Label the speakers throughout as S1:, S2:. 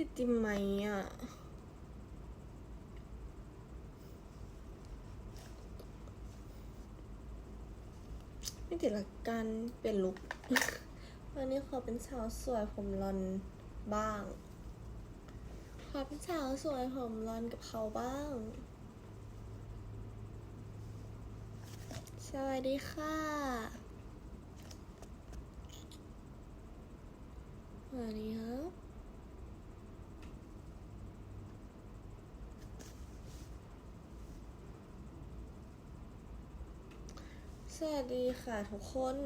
S1: ติดจิมไหมอะไม่ติดละกันเปลี่ยนลุควันนี้ขอเป็นสาวสวยผมรอนบ้าง ขอเป็นสาวสวยผมรอนกับเขาบ้าง สวัสดีค่ะสวัสดีครับ สวัสดีค่ะทุกคน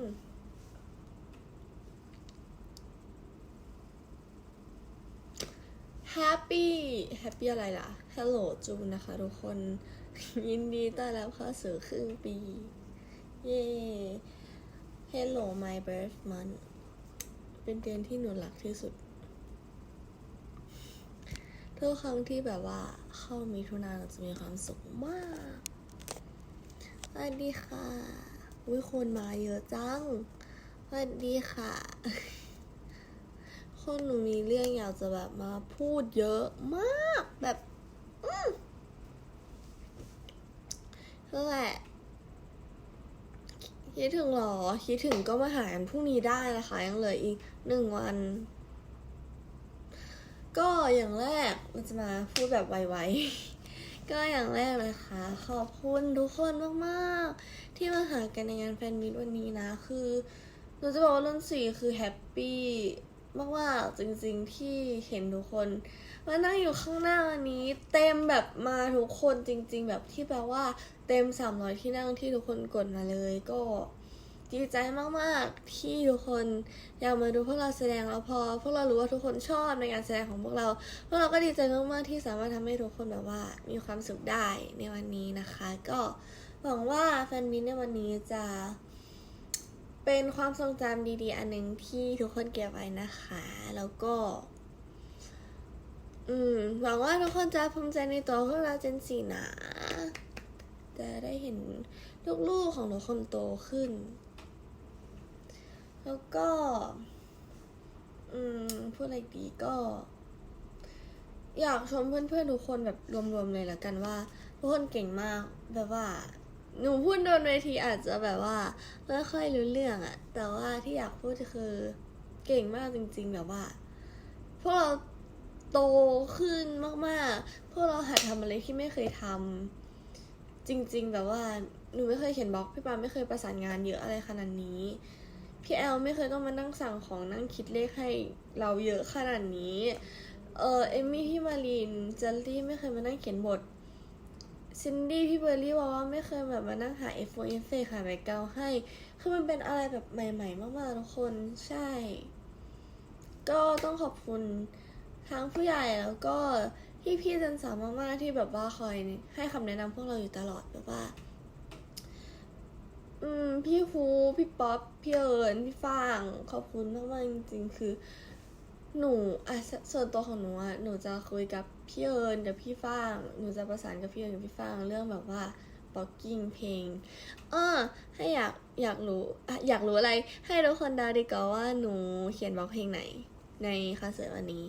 S1: แฮปปี้แฮปปี้อะไรล่ะ ฮัลโหลจูนนะคะทุกคน ยินดีต้อนรับเข้าสู่ครึ่งปี เย้ Hello my birth month เป็นเดือนที่หนูรักที่สุด ทุกครั้งที่แบบว่าเข้ามีทุนาเราจะมีความสุขมากสวัสดีค่ะ วิคนมาเยอะจังสวัสดีค่ะคนหนูมีเรื่องอยากจะแบบมาพูดเยอะมากแบบอืมนั่นแหละ คิดถึงเหรอ คิดถึงก็มาหากันพรุ่งนี้ได้นะคะ ยังเหลืออีกหนึ่งวัน ก็อย่างแรกเราจะมาพูดแบบไวๆ ก็อย่างแรกเลยค่ะ ขอบคุณทุกคนมากๆ ที่มาหากันในงานแฟนมิตวันนี้นะ คือหนูจะบอกว่ารุ่นสี่คือแฮปปี้มากๆจริงๆที่เห็นทุกคนมานั่งอยู่ข้างหน้าวันนี้ เต็มแบบมาทุกคนจริง ๆ แบบที่แปลว่าเต็ม 300 ที่นั่งที่ทุกคนกดมาเลยก็ ดีใจมากๆ ที่ทุกคนอยากมาดูพวกเราแสดงแล้วพอ พวกเรารู้ว่าทุกคนชอบในการแสดงของพวกเรา พวกเราก็ดีใจมากๆที่สามารถทำให้ทุกคนแบบว่า มีความสุขได้ในวันนี้นะคะ ก็หวังว่าแฟนมิตในวันนี้จะเป็นความทรงจำดีๆ อันหนึ่งที่ทุกคนเก็บไว้นะคะ แล้วก็ อืม หวังว่าทุกคนจะภูมิใจในตัวพวกเราเจนสีนะ จะได้เห็นลูกๆของทุกคนโตขึ้น แล้วก็ อืมพูดอะไรดีก็ อยากชมเพื่อนๆทุกคนแบบรวมๆเลยละกันว่าทุกคนเก่งมากแบบว่า หนูพูดโดนเวทีอาจจะแบบว่าไม่ค่อยรู้เรื่องอะแต่ว่าที่อยากพูดคือเก่งมากจริง ๆ แบบว่าพวกเราโตขึ้นมากๆ พวกเราหัดทำอะไรที่ไม่เคยทำจริง ๆ แบบว่าหนูไม่เคยเขียนบล็อกพี่ปาไม่เคยประสานงานเยอะอะไรขนาดนี้ พี่แอลไม่เคยต้องมานั่งสั่งของนั่งคิดเลขให้เราเยอะขนาดนี้ เออเอมมี่พี่มารีนเจลลี่ไม่เคยมานั่งเขียนบทซินดี้พี่เบอร์รี่ว่าว่าไม่เคยแบบมานั่งหาเอฟโฟเอฟเฟกหาแบ็กาให้ คือมันเป็นอะไรแบบใหม่ ๆ มากๆทุกคนใช่ ก็ต้องขอบคุณทั้งผู้ใหญ่แล้วก็พี่พี่ๆเจนสามมากๆที่แบบว่าคอยให้คำแนะนำพวกเราอยู่ตลอดแบบว่า อืมพี่ฮูพี่ป๊อปพี่เอิญพี่ฟางขอบคุณมากๆจริงๆ คือ หนูอะส่วนตัวของหนูอะหนูจะคุยกับพี่เอิญกับพี่ฟางหนูจะประสานกับพี่เอิญกับพี่ฟางเรื่องแบบว่าบล็อกกิ้งเพลงเออให้อยากอยากรู้อยากรู้อะไร ให้ทุกคนเดาดีกว่าว่าหนูเขียนบล็อกเพลงไหน ในคอนเสิร์ตวันนี้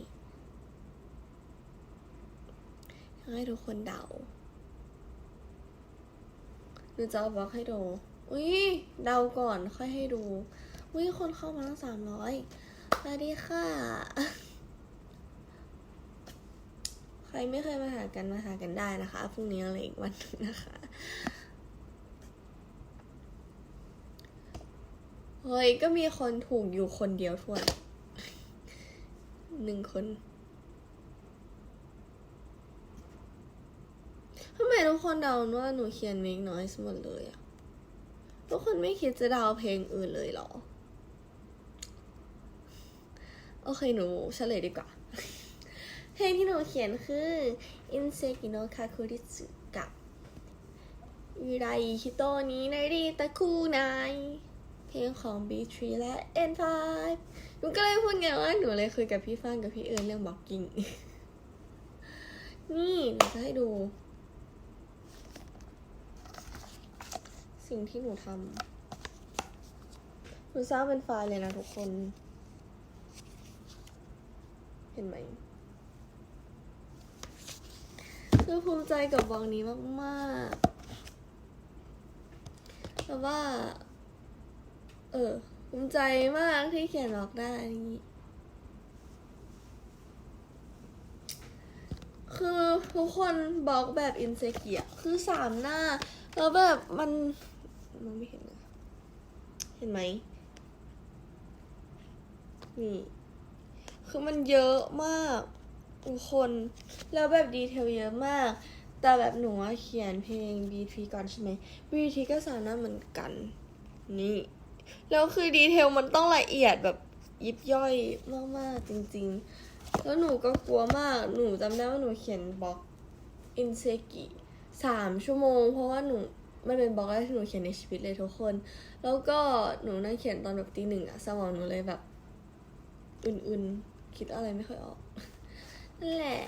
S1: ให้ทุกคนเดาหนูจะบล็อกให้ดู อุ้ยเดาก่อนค่อยให้ดู อุ้ยคนเข้ามาตั้งสามร้อยสวัสดีค่ะ ใครไม่เคยมาหากันมาหากันได้นะคะพรุ่งนี้อะไรอีกวันหนึงนะคะ เฮ้ย ก็มีคนถูกอยู่คนเดียวทวนหนึ่งคนทำไมทุกคนเดาว่าหนูเขียนเมกน้อยหมดเลยอะ ทุกคนไม่คิดจะดาวเพลงอื่นเลยเหรอ โอเคหนูเฉลยดีกว่า เพลงที่หนูเขียนคือ Inseki no Kakuritsu กับวิไรฮิโตนี้ในริตะคูไนเพลงของ B3 และ N5 หนูก็เลยพูดไงว่าหนูเลยคุยกับพี่ฟางกับพี่เอิญเรื่องบล็อกกิ้ง นี่หนูจะให้ดู สิ่งที่หนูทำหนูสร้างเป็นไฟล์เลยนะทุกคน เห็นไหม คือภูมิใจกับบล็อกนี้มากๆแต่ว่า เออ ภูมิใจมากที่เขียนบล็อกได้นี้คือทุกคนบล็อกแบบอินเซเกียคือสามหน้า แล้วแบบมัน มองไม่เห็นนะเห็นไหมนี่ คือมันเยอะมากทุกคน แล้วแบบดีเทลเยอะมาก แต่แบบหนูอะเขียนเพลง BT ก่อนใช่ไหม BT ก็สามหน้าเหมือนกัน นี่ แล้วคือดีเทลมันต้องละเอียดแบบยิบย่อยมาก ๆ จริง ๆ แล้วหนูก็กลัวมาก หนูจำได้ว่าหนูเขียนบล็อกอินเซกิสามชั่วโมง เพราะว่าหนู มันเป็นบล็อกแรกที่หนูเขียนในชีวิตเลยทุกคน แล้วก็หนูนั่งเขียนตอนแบบตีหนึ่งอะสมองหนูเลยแบบ อื่นๆ คิดอะไรไม่ค่อยออก นั่นแหละ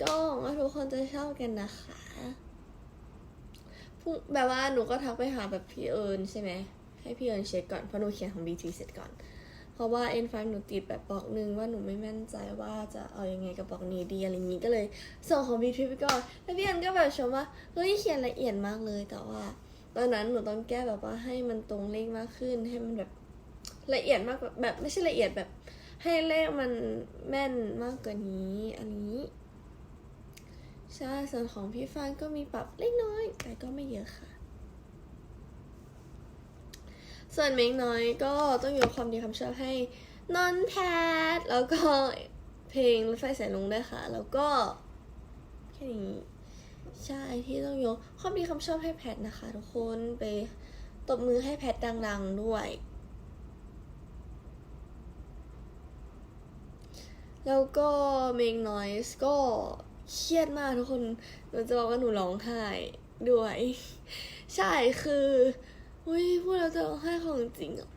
S1: ก็หวังว่าทุกคนจะชอบกันนะคะพรุ่งแบบว่าหนูก็ทักไปหาแบบพี่เอิญใช่ไหม ให้พี่เอิญเช็คก่อนเพราะหนูเขียนของ BT เสร็จก่อน ราะว่า N5 หนูติดแบบบล็อกนึงว่าหนูไม่แม่นใจว่าจะเอายังไงกับบล็อกนี้ดีอะไรอย่างนี้ก็เลยส่งของ BT ไปก่อนแล้วพี่อิญก็แบบชมว่าเฮ้ยเขียนละเอียดมากเลยแต่ว่า ตอนนั้นหนูต้องแก้แบบว่าให้มันตรงเลขมากขึ้นให้มันแบบละเอียดมากกว่าแบบไม่ใช่ละเอียดแบบ ให้เลขมันแม่นมากกว่านี้อันนี้ใช่ส่วนของพี่ฟานก็มีปรับเล็กน้อย แต่ก็ไม่เยอะค่ะ ส่วนเม้งน้อยก็ต้องยกความดีความชอบให้นอนแพท แล้วก็เพลงรถไฟสายลุงด้วยค่ะ แล้วก็แค่นี้ใช่ที่ต้องยกความดีความชอบให้แพทนะคะ ทุกคนไปตบมือให้แพทดังๆด้วย แล้วก็เมงน้อยก็เครียดมากทุกคนหนูจะบอกว่าหนูร้องไห้ด้วย ใช่คือ อุ้ยพูดแล้วจะร้องไห้ของจริงอะ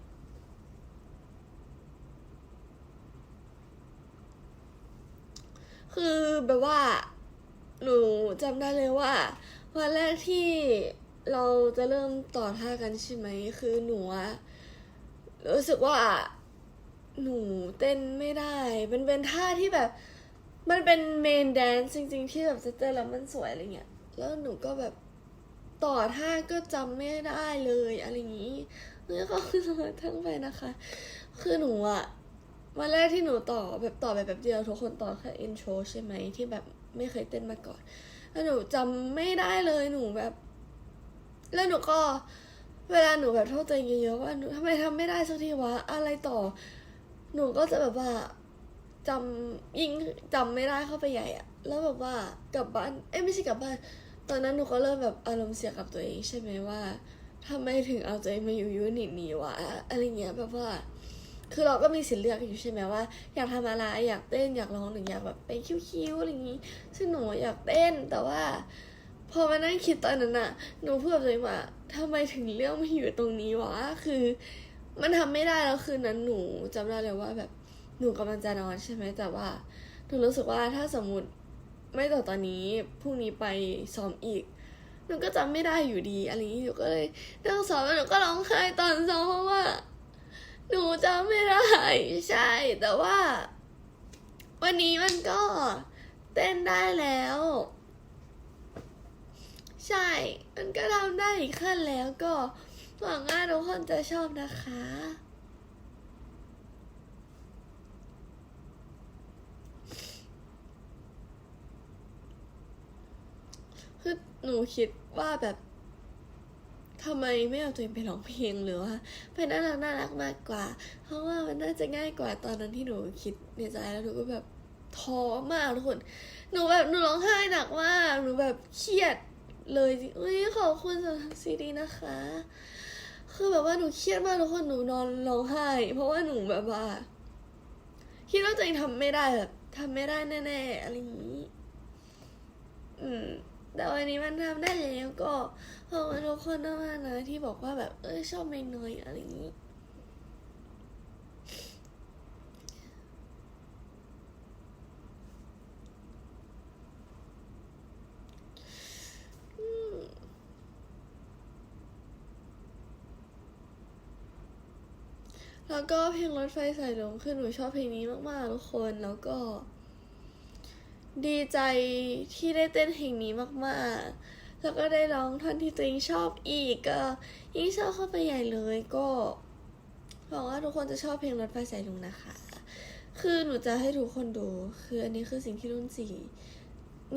S1: คือแบบว่า หนูจำได้เลยว่า วันแรกที่เราจะเริ่มต่อท่ากันใช่ไหม คือหนูอะรู้สึกว่า หนูเต้นไม่ได้ มันเป็นท่าที่แบบ มันเป็นเมนแดนซ์จริง ๆ ที่แบบจะเต้นแล้วมันสวยอะไรเงี้ย แล้วหนูก็แบบ ต่อท่าก็จำไม่ได้เลยอะไรอย่างนี้นี่ก็คือสมาทั้งไปนะคะ คือหนูอะวันแรกที่หนูต่อแบบต่อแบบแบบเดียวทุกคนต่อแค่อินโทรใช่ไหมที่แบบไม่เคยเต้นมาก่อน แล้วหนูจำไม่ได้เลยหนูแบบ แล้วหนูก็เวลาหนูแบบโทษตัวเองเยอะๆว่าหนูทำไมทำไม่ได้สักทีวะอะไรต่อ หนูก็จะแบบว่าจำยิ่งจำไม่ได้เข้าไปใหญ่อะแล้วแบบว่ากลับบ้านเอ้ไม่ใช่กลับบ้าน ตอนนั้นหนูก็เริ่มแบบอารมณ์เสียกับตัวเองใช่ไหมว่าทำไมถึงเอาตัวเองมาอยู่ยูนิตนี้วะอะไรเงี้ยแบบว่า คือเราก็มีสิทธิ์เลือกอยู่ใช่ไหมว่า อยากทำอะไรอยากเต้นอยากร้องหรืออยากแบบไปคิ้วๆอะไรอย่างงี้ซึ่งหนูอยากเต้นแต่ว่า พอมานั่งคิดตอนนั้นอะหนูพูดกับตัวเองว่าทำไมถึงเลือกมาอยู่ตรงนี้วะคือ มันทำไม่ได้แล้วคืนนั้นหนูจำได้เลยว่าแบบหนูกำลังจะนอนใช่ไหมแต่ว่าหนูรู้สึกว่าถ้าสมมติ ไม่ต่อตอนนี้พรุ่งนี้ไปซ้อมอีกหนูก็จำไม่ได้อยู่ดีอะไรนี้หนูก็เลยนั่งซ้อมแล้วหนูก็ร้องไห้ตอนซ้อมเพราะว่า หนูจำไม่ได้ใช่ แต่ว่า วันนี้มันก็เต้นได้แล้ว ใช่ มันก็ทำได้อีกขั้นแล้วก็หวังว่าทุกคนจะชอบนะคะ คือ หนูคิดว่าแบบทำไมไม่เอาตัวเองไปร้องเพลงหรือว่าไปน่ารักน่ารักมากกว่า เพราะว่ามันน่าจะง่ายกว่าตอนนั้นที่หนูคิดในใจแล้วหนูก็แบบท้อมากทุกคน หนูแบบหนูร้องไห้หนักมากหนูแบบเครียดเลยจริงอุ้ยขอบคุณสำหรับซีดีนะคะ คือแบบว่าหนูเครียดมากทุกคนหนูนอนร้องไห้ เพราะว่าหนูแบบว่า คิดว่าตัวเองทำไม่ได้แบบทำไม่ได้แน่ๆอะไรอย่างนี้ อืม แต่วันนี้มันทำได้แล้วก็ขอบคุณทุกคนมากๆนะที่บอกว่าแบบเออชอบเมน้อยอะไรอย่างนี้แล้วก็เพลงรถไฟสายลมคือหนูชอบเพลงนี้มากๆทุกคนแล้วก็ ดีใจที่ได้เต้นเพลงนี้มากๆ แล้วก็ได้ร้องท่อนที่ตัวเองชอบอีกก็ยิ่งชอบเข้าไปใหญ่เลยก็หวังว่าทุกคนจะชอบเพลงรถไฟสายลุงนะคะ คือหนูจะให้ทุกคนดู คืออันนี้คือสิ่งที่รุ่นสี่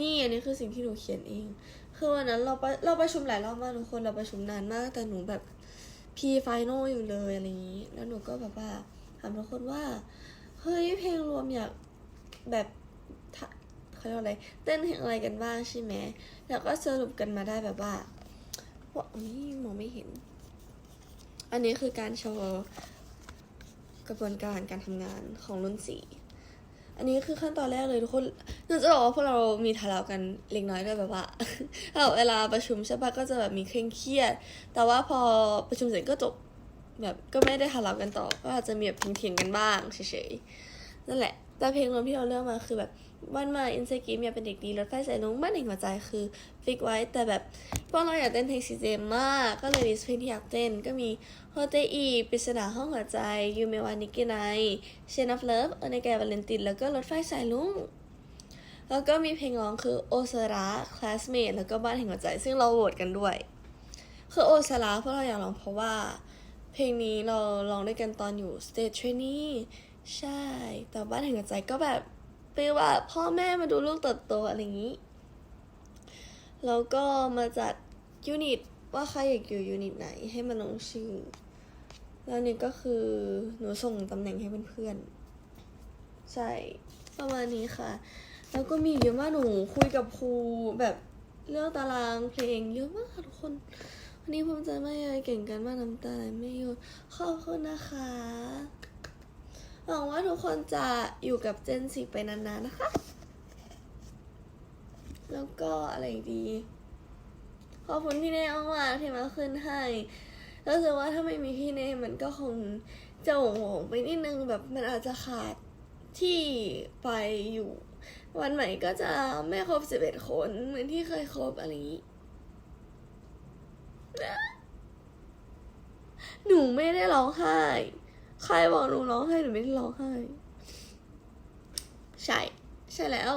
S1: นี่อันนี้คือสิ่งที่หนูเขียนเอง คือวันนั้นเราไปเราประชุมหลายรอบมากทุกคนเราประชุมนานมาก แต่หนูแบบพีไฟนอลอยู่เลยอะไรอย่างนี้ แล้วหนูก็แบบว่าถามทุกคนว่า เฮ้ยเพลงรวมอยากแบบ เขาเรียกว่าอะไรเต้นเพลงอะไรกันบ้างใช่ไหมแล้วก็สรุปกันมาได้แบบว่าว่าอุ้ยมองไม่เห็น อันนี้คือการโชว์กระบวนการการทำงานของรุ่นสี่อันนี้คือขั้นตอนแรกเลยทุกคนหนูจะบอกว่าพวกเรามีทะเลาะกันเล็กน้อยด้วยแบบว่าเอาเวลาประชุมใช่ปะก็จะแบบมีเคร่งเครียด แต่ว่าพอประชุมเสร็จก็จบแบบก็ไม่ได้ทะเลาะกันต่อ ก็อาจจะมีแบบเถียงๆกันบ้างเฉยๆนั่นแหละ แต่เพลงรวมที่เราเลือกมาคือแบบ บ้านมาอินสกีมอยากเป็นเด็กดีรถไฟสายลุงบ้านแห่งหัวใจคือฟิกไว้แต่แบบพวกเราอยากเต้นเพลงซีเจมมาก ก็เลยลิสต์เพลงที่อยากเต้นก็มีโฮเตอีปริศนาห้องหัวใจยูเมวานิกิไนเชนอฟเลิฟเอเนแกวาเลนตินแล้วก็รถไฟสายลุงแล้วก็มีเพลงร้องคือโอซาระคลาสเมทแล้วก็บ้านแห่งหัวใจ ซึ่งเราโหวตกันด้วย คือโอซาระพวกเราอยากร้องเพราะว่า เพลงนี้เราร้องด้วยกันตอนอยู่ stage trainee ใช่ แต่บ้านแห่งหัวใจก็แบบ เป็นว่าพ่อแม่มาดูลูกเติบโตอะไรอย่างนี้ แล้วก็มาจัดยูนิตว่าใครอยากอยู่ยูนิตไหนให้มาลงชื่อ แล้วนี่ก็คือหนูส่งตำแหน่งให้เพื่อนๆ ใช่ ประมาณนี้ค่ะ แล้วก็มีเยอะมากหนูคุยกับครูแบบเรื่องตารางเพลงเยอะมากค่ะทุกคนวันนี้ภูมิใจมากเลยเก่งกันมากน้ำตาไหลไม่หยุดขอบคุณนะคะ หวังว่าทุกคนจะอยู่กับเจนสิไปนานๆนะคะ แล้วก็อะไรดี ขอบคุณพี่เน่มากๆที่มาขึ้นให้รู้สึกว่าถ้าไม่มีพี่เน่มันก็คงจะหวงๆไปนิดนึงแบบมันอาจจะขาดที่ไปอยู่ วันใหม่ก็จะไม่ครบสิบเอ็ดคนเหมือนที่เคยครบอะไรนี้หนูไม่ได้ร้องไห้ ใครบอกหนูร้องไห้หนูไม่ได้ร้องไห้ ใช่ ใช่แล้ว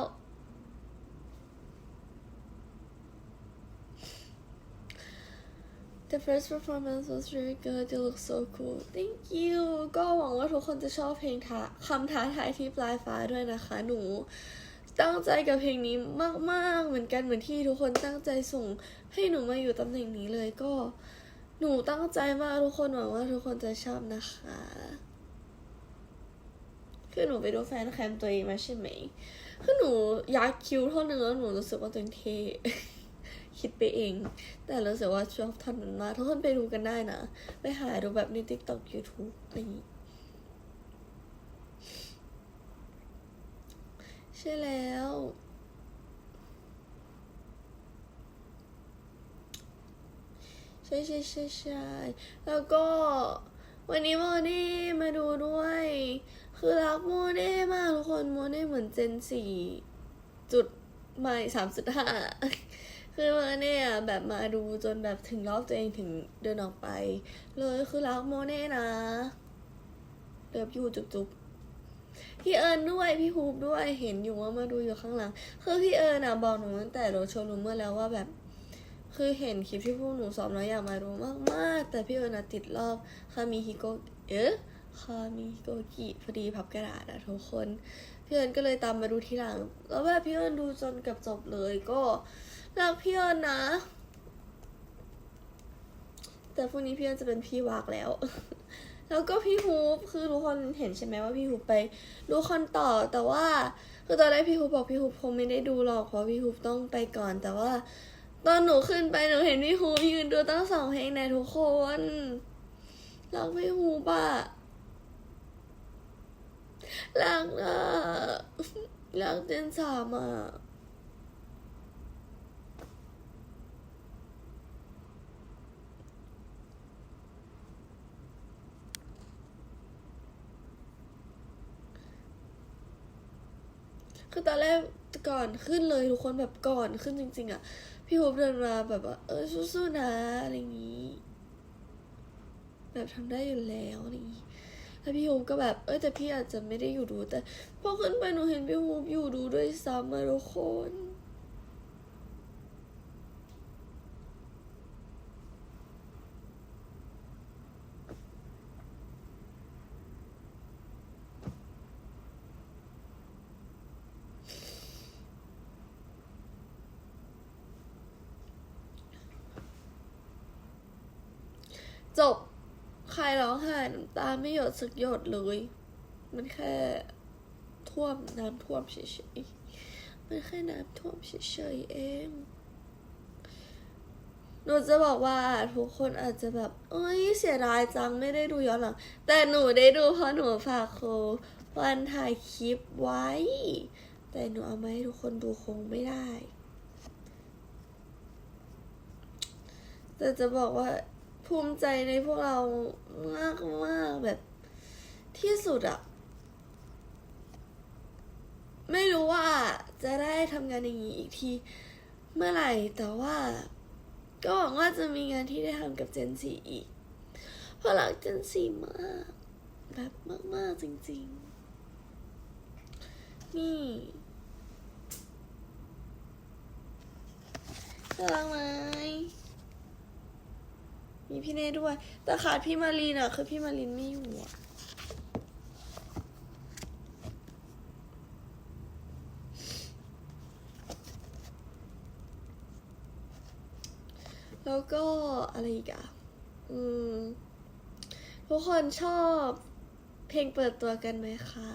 S1: The first performance was very good. You look so cool. Thank you. ก็หวังว่าทุกคนจะชอบเพลงท้าคำท้าทายที่ปลายฟ้าด้วยนะคะหนูตั้งใจกับเพลงนี้มาก ๆ เหมือนกันเหมือนที่ทุกคนตั้งใจส่งให้หนูมาอยู่ตำแหน่งนี้เลยก็ หนูตั้งใจมากทุกคนหวังว่าทุกคนจะชอบนะคะ คือหนูไปดูแฟนแคมตัวเองมาใช่ไหม คือหนูยักคิ้วท่านึงแล้วหนูรู้สึกว่าตัวเองเท่คิดไปเอง แต่รู้สึกว่าชอบท่อนนั้นมากทุกคนไปดูกันได้นะ ไปหาดูแบบใน TikTok YouTube อะไรอย่างนี้ใช่แล้ว ใช่ใช่ใช่ใช่แล้วก็วันนี้โมเน่มาดูด้วย คือรักโมเน่มากทุกคนโมเน่เหมือนเจนสี่จุดไม่สามจุดห้าคือโมเน่อะแบบมาดูจนแบบถึงรอบตัวเองถึงเดินออกไป เลยคือรักโมเน่นะเลิฟยูจุ๊บจุ๊บพี่เอิญด้วยพี่ฮูบด้วยเห็นอยู่ว่ามาดูอยู่ข้างหลัง คือพี่เอิญอะบอกหนูตั้งแต่รดโชว์รูมเมื่อแล้วว่าแบบ คือเห็นคลิปที่พวกหนูซ้อมแล้วอยากมารู้มากๆ แต่พี่เอิญติดรอบคามิฮิโกะเอ๊ะคามิฮิโกกิพอดีพับกระดาษอะทุกคน พี่เอิญก็เลยตามมาดูทีหลัง แล้วแบบพี่เอิญดูจนเกับจบเลยก็รักพี่เอิญนะ แต่พรุ่งนี้พี่เอิญจะเป็นพี่วากแล้วแล้วก็พี่ฮูปคือทุกคนเห็นใช่ไหมว่าพี่ฮูปไปดูคอนต่อแต่ว่าคือตอนแรกพี่ฮูปบอกพี่ฮูปคงไม่ได้ดูหรอกเพราะพี่ฮูปต้องไปก่อน แต่ว่า ตอนหนูขึ้นไปหนูเห็นพี่ฮูยืนดูตั้งสองเพลงในทุกคนรักพี่ฮูปอะรักอะรักเจนสามอะคือตอนแรกก่อนขึ้นเลยทุกคนแบบก่อนขึ้นจริง ๆอะ พี่ฮูปเดินมาแบบว่าเออสู้ๆนะอะไรอย่างนี้ แบบทำได้อยู่แล้วอะไรอย่างนี้แล้วพี่ฮูบก็แบบเอ้แต่พี่อาจจะไม่ได้อยู่ดูแต่พอขึ้นไปหนูเห็นพี่ฮูบอยู่ดูด้วยซ้ำมาทุกคน จบ ใครร้องไห้น้ำตาไม่หยดสักหยดเลย มันแค่ท่วมน้ำท่วมเฉยๆ มันแค่น้ำท่วมเฉยๆเองหนูจะบอกว่าทุกคนอาจจะแบบ เอ้ยเสียดายจังไม่ได้ดูย้อนหลัง แต่หนูได้ดูเพราะหนูฝากครูวันถ่ายคลิปไว้ แต่หนูเอามาให้ทุกคนดูคงไม่ได้ แต่จะบอกว่า ภูมิใจในพวกเรามากมากแบบที่สุดอะไม่รู้ว่าจะได้ทำงานอย่างนี้อีกทีเมื่อไหร่แต่ว่า ก็หวังว่าจะมีงานที่ได้ทำกับเจนซีอีก เพราะรักเจนซีมาก แบบมาก ๆ จริง ๆ นี่น่ารักไหม มีพี่เน่ด้วย แต่ขาดพี่มารีนอะคือพี่มารินไม่อยู่อะแล้วก็อะไรอีกอะอืม ทุกคนชอบเพลงเปิดตัวกันไหมคะ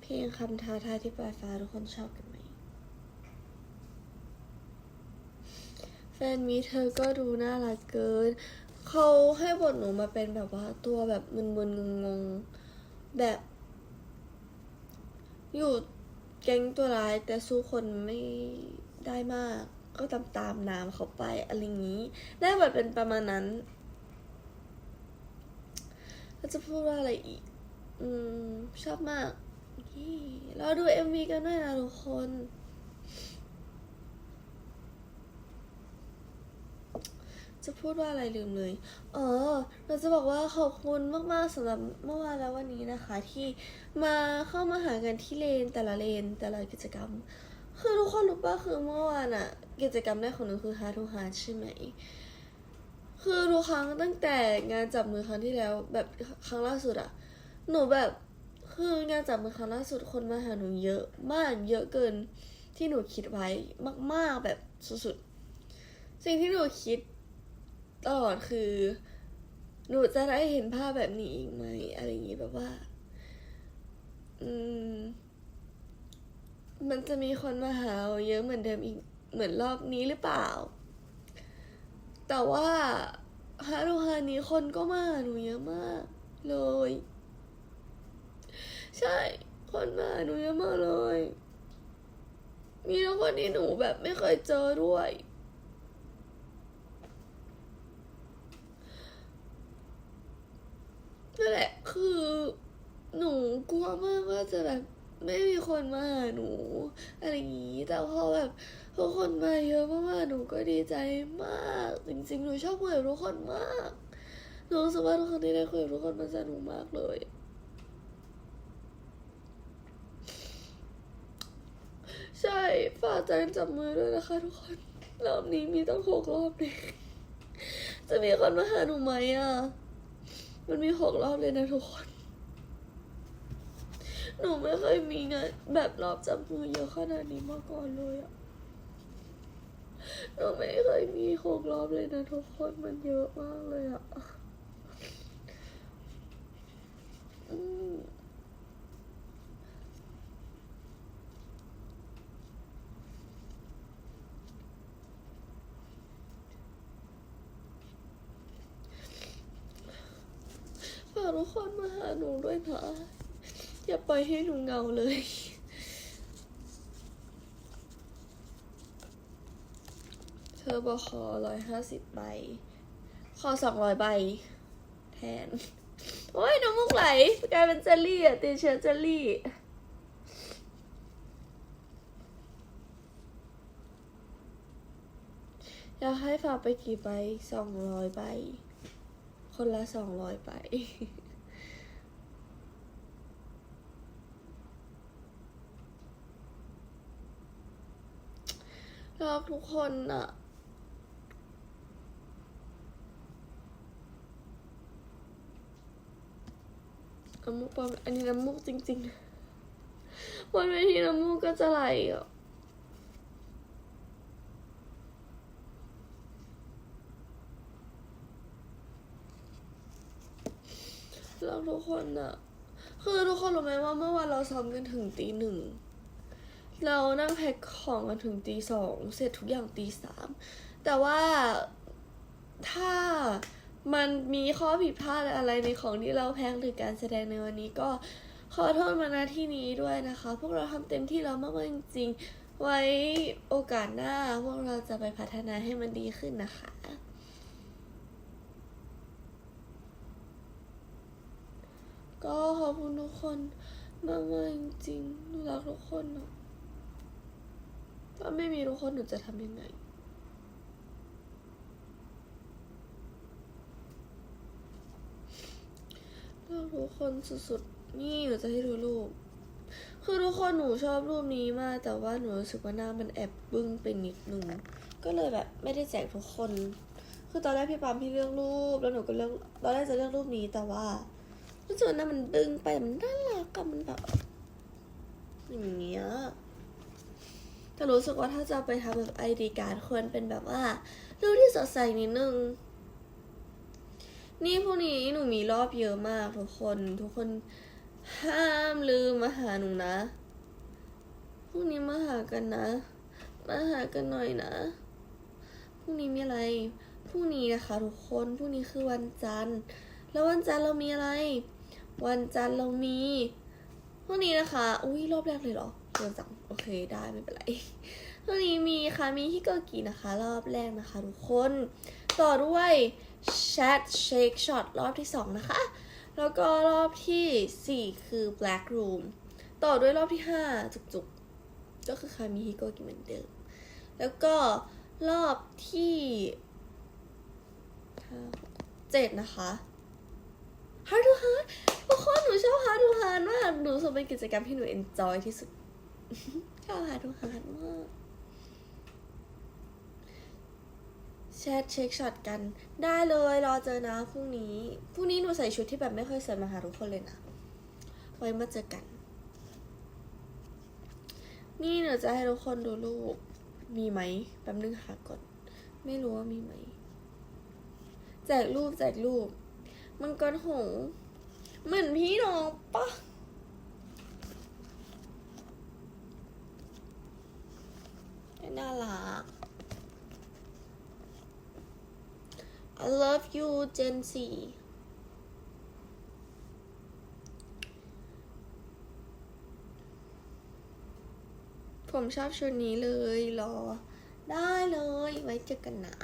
S1: เพลงคำท้าทายที่ปลายฟ้าทุกคนชอบกันไหม แฟนมีเธอก็ดูน่ารักเกิน เขาให้บทหนูมาเป็นแบบว่าตัวแบบมึนๆงงๆแบบ อยู่แก๊งตัวร้ายแต่สู้คนไม่ได้มาก ก็ตามตามน้ำเขาไปอะไรอย่างนี้ได้บทเป็นประมาณนั้นแล้วจะพูดว่าอะไรอีก อืม ชอบมากนี่เราดู MV กันด้วยนะทุกคน จะพูดว่าอะไรลืมเลย เออ เราจะบอกว่าขอบคุณมากๆสำหรับเมื่อวานและวันนี้นะคะ ที่มาเข้ามาหากันที่เลนแต่ละเลนแต่ละกิจกรรม คือทุกคนรู้ป่ะคือเมื่อวานอะกิจกรรมแรกของหนูคือฮาร์ทูฮาร์ใช่ไหมคือทุกครั้งตั้งแต่งานจับมือครั้งที่แล้วแบบครั้งล่าสุดอะหนูแบบคืองานจับมือครั้งล่าสุดคนมาหาหนูเยอะมากเยอะเกินที่หนูคิดไว้มาก ๆแบบสุดๆสิ่งที่หนูคิด ตลอดคือ หนูจะได้เห็นภาพแบบนี้อีกไหมอะไรอย่างงี้แบบว่า อืม มันจะมีคนมาหาเราเยอะเหมือนเดิมอีกเหมือนรอบนี้หรือเปล่า แต่ว่าฮารุฮานี้คนก็มาหาหนูเยอะมากเลย ใช่ คนมาหาหนูเยอะมากเลย มีทั้งคนที่หนูแบบไม่เคยเจอด้วย นั่นแหละ คือหนูกลัวมากว่าจะแบบไม่มีคนมาหาหนูอะไรอย่างนี้ แต่พอแบบทุกคนมาเยอะมากๆหนูก็ดีใจมาก จริงๆ หนูชอบคุยกับทุกคนมากหนูรู้สึกว่าทุกครั้งที่ได้คุยกับทุกคนมันสนุกมากเลย ใช่ฝากใจจับมือด้วยนะคะทุกคนรอบนี้มีตั้งหกรอบเลยจะมีคนมาหาหนูไหมอะ มันมีหกรอบเลยนะทุกคน หนูไม่เคยมีงานแบบรอบจับมือเยอะขนาดนี้มาก่อนเลยอะหนูไม่เคยมีหกรอบเลยนะทุกคนมันเยอะมากเลยอะ อืมากทุกคนมาหาหนูด้วยนะอย่าปล่อยให้หนูเหงาเลยเธอบอกขอร้อยห้าสิบใบ ขอสองร้อยใบ แทน โอ้ยน้ำมูกไหลกลายเป็นเจลลี่อะติเชื้อเจลลี่อยากให้ฝากไปกี่ใบสองร้อยใบ คนละสองร้อยไปรักทุกคนอะน้ำมูกปลอมอันนี้น้ำมูกจริงๆวันเวทีน้ำมูกก็จะไหลอะ รักทุกคนอะคือทุกคนรู้ไหมว่าเมื่อวานเราซ้อมกันถึงตีหนึ่ง เรานั่งแพ็คของกันถึงตีสองเสร็จทุกอย่างตีสามแต่ว่าถ้ามันมีข้อผิดพลาดอะไรในของที่เราแพ็คหรือการแสดงในวันนี้ก็ขอโทษมาณที่นี้ด้วยนะคะ พวกเราทำเต็มที่แล้วมากๆจริงๆ ไว้โอกาสหน้า พวกเราจะไปพัฒนาให้มันดีขึ้นนะคะ ก็ขอบคุณทุกคนมากๆจริงๆหนูรักทุกคนนะถ้าไม่มีทุกคนหนูจะทำยังไงเราทุกคนสุดๆ นี่หนูจะให้ดูรูป คือทุกคนหนูชอบรูปนี้มาก แต่ว่าหนูรู้สึกว่าหน้ามันแอบบึ้งไปนิดนึง ก็เลยแบบไม่ได้แจกทุกคน คือตอนแรกพี่ปามพี่เลือกรูป แล้วหนูก็เลือก ตอนแรกจะเลือกรูปนี้แต่ว่า รู้สึกว่าหน้ามันบึ้งไปมันน่ารักอะมันแบบอย่างเงี้ยแต่รู้สึกว่าถ้าจะไปทำแบบไอดีการ์ดควรเป็นแบบว่ารูปที่สดใสนิดนึง นี่พวกนี้หนูมีรอบเยอะมากทุกคน ทุกคนห้ามลืมมาหาหนูนะพรุ่งนี้มาหากันนะ มาหากันหน่อยนะพรุ่งนี้มีอะไรพรุ่งนี้นะคะทุกคนพรุ่งนี้คือวันจันทร์ แล้ววันจันทร์เรามีอะไร วันจันทร์เรามีพรุ่งนี้นะคะ อุ้ยรอบแรกเลยเหรอเร็วจัง โอเคได้ไม่เป็นไรพรุ่งนี้มีค่ะ มีฮิโกกินะคะ รอบแรกนะคะทุกคน ต่อด้วย Chat Shake Shot รอบที่สองนะคะ แล้วก็รอบที่สี่คือ Black Room ต่อด้วยรอบที่ห้าจุกๆ ก็คือคามิฮิโกกิเหมือนเดิม แล้วก็รอบที่ห้าหกเจ็ดนะคะ Hard to Hard ทุกคนหนูชอบ Hard to Hard มากหนูรู้สึกเป็นกิจกรรมที่หนู enjoy ที่สุดชอบ Hard to Hard มากแชทเช็คช็อตกันได้เลยรอเจอนะพรุ่งนี้พรุ่งนี้หนูใส่ชุดที่แบบไม่เคยใส่มาหาทุกคนเลยนะไว้มาเจอกัน นี่หนูจะให้ทุกคนดูรูปมีไหมแป๊บนึงหาก่อนไม่รู้ว่ามีไหมแจกรูปแจกรูป มังกรหงเหมือนพี่น้องปะน่ารัก I love you Gen Z ผมชอบชุดนี้เลยรอ ได้เลย ไว้เจอกันนะ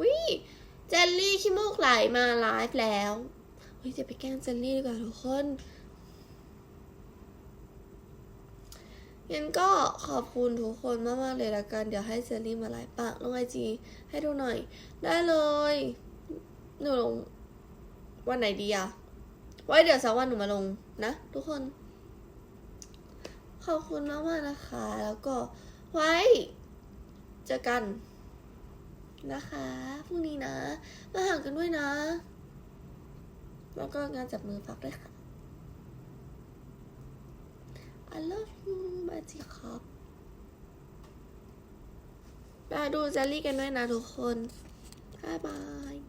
S1: วิ เจลลี่ขี้มูกไหลมาไลฟ์แล้วเฮ้ยจะไปแกล้งเจลลี่ดีกว่าทุกคนงั้นก็ขอบคุณทุกคนมากๆเลยละกัน เดี๋ยวให้เจลลี่มาไลฟ์ปะลงไอจีให้ดูหน่อย ได้เลย หนูลงวันไหนดีอะไว้เดี๋ยวสักวันหนูมาลงนะ ทุกคน ขอบคุณมากมากๆนะคะ แล้วก็ไว้ เจอกัน นะคะพรุ่งนี้นะ มาหากันด้วยนะ แล้วก็งานจับมือฝากด้วยค่ะ I love you มาจีครับมาดูเจลลี่กันด้วยนะทุกคน บ๊ายบาย